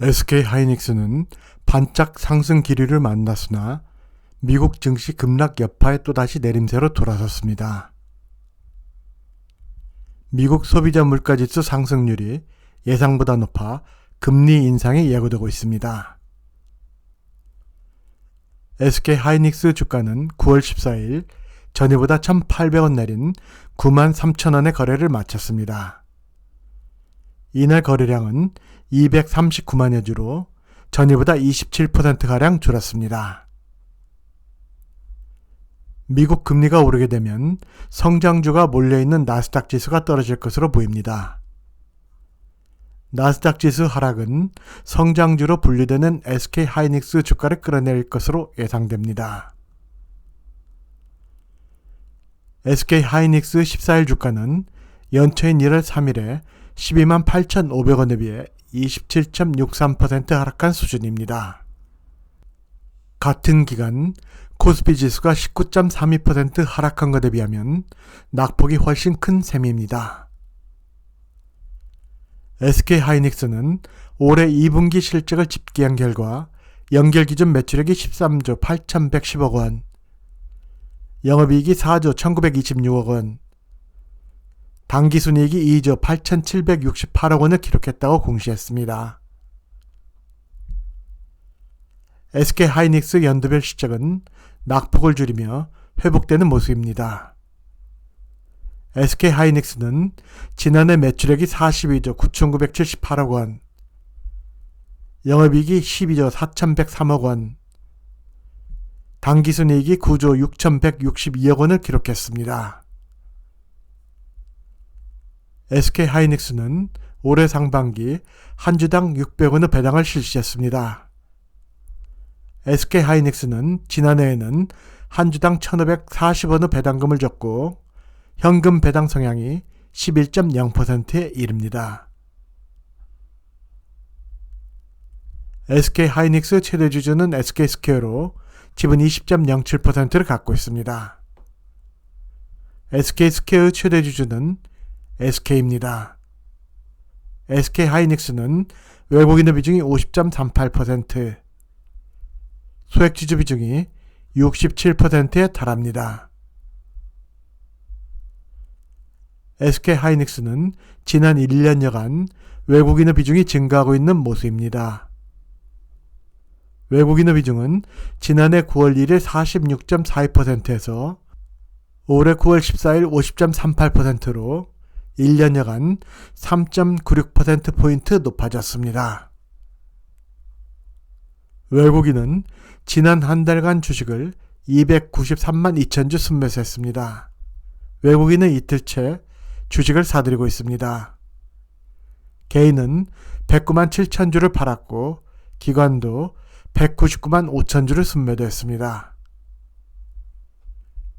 SK 하이닉스는 반짝 상승 기류를 만났으나 미국 증시 급락 여파에 또다시 내림세로 돌아섰습니다. 미국 소비자 물가지수 상승률이 예상보다 높아 금리 인상이 예고되고 있습니다. SK 하이닉스 주가는 9월 14일 전일보다 1,800원 내린 9만 3천원의 거래를 마쳤습니다. 이날 거래량은 239만여 주로 전일보다 27%가량 줄었습니다. 미국 금리가 오르게 되면 성장주가 몰려있는 나스닥 지수가 떨어질 것으로 보입니다. 나스닥 지수 하락은 성장주로 분류되는 SK 하이닉스 주가를 끌어낼 것으로 예상됩니다. SK 하이닉스 14일 주가는 연초인 1월 3일에 12만 8,500원에 비해 27.63% 하락한 수준입니다. 같은 기간 코스피 지수가 19.32% 하락한 것에 비하면 낙폭이 훨씬 큰 셈입니다. SK 하이닉스는 올해 2분기 실적을 집계한 결과 연결 기준 매출액이 13조 8,110억 원, 영업이익이 4조 1,926억 원, 당기순이익이 2조 8,768억 원을 기록했다고 공시했습니다. SK 하이닉스 연도별 실적은 낙폭을 줄이며 회복되는 모습입니다. SK 하이닉스는 지난해 매출액이 42조 9,978억 원, 영업이익이 12조 4,103억 원, 당기순이익이 9조 6,162억 원을 기록했습니다. SK 하이닉스는 올해 상반기 한 주당 600원의 배당을 실시했습니다. SK 하이닉스는 지난해에는 한 주당 1,540원의 배당금을 줬고 현금 배당 성향이 11.0%에 이릅니다. SK 하이닉스 최대 주주는 SK 스퀘어로 지분 20.07%를 갖고 있습니다. SK 스퀘어 최대 주주는 SK입니다. SK 하이닉스는 외국인의 비중이 50.38%, 소액 지주 비중이 67%에 달합니다. SK 하이닉스는 지난 1년여간 외국인의 비중이 증가하고 있는 모습입니다. 외국인의 비중은 지난해 9월 1일 46.42%에서 올해 9월 14일 50.38%로 1년여간 3.96%포인트 높아졌습니다. 외국인은 지난 한 달간 주식을 293만 2천 주 순매수했습니다. 외국인은 이틀째 주식을 사들이고 있습니다. 개인은 109만 7천 주를 팔았고 기관도 199만 5천 주를 순매도했습니다.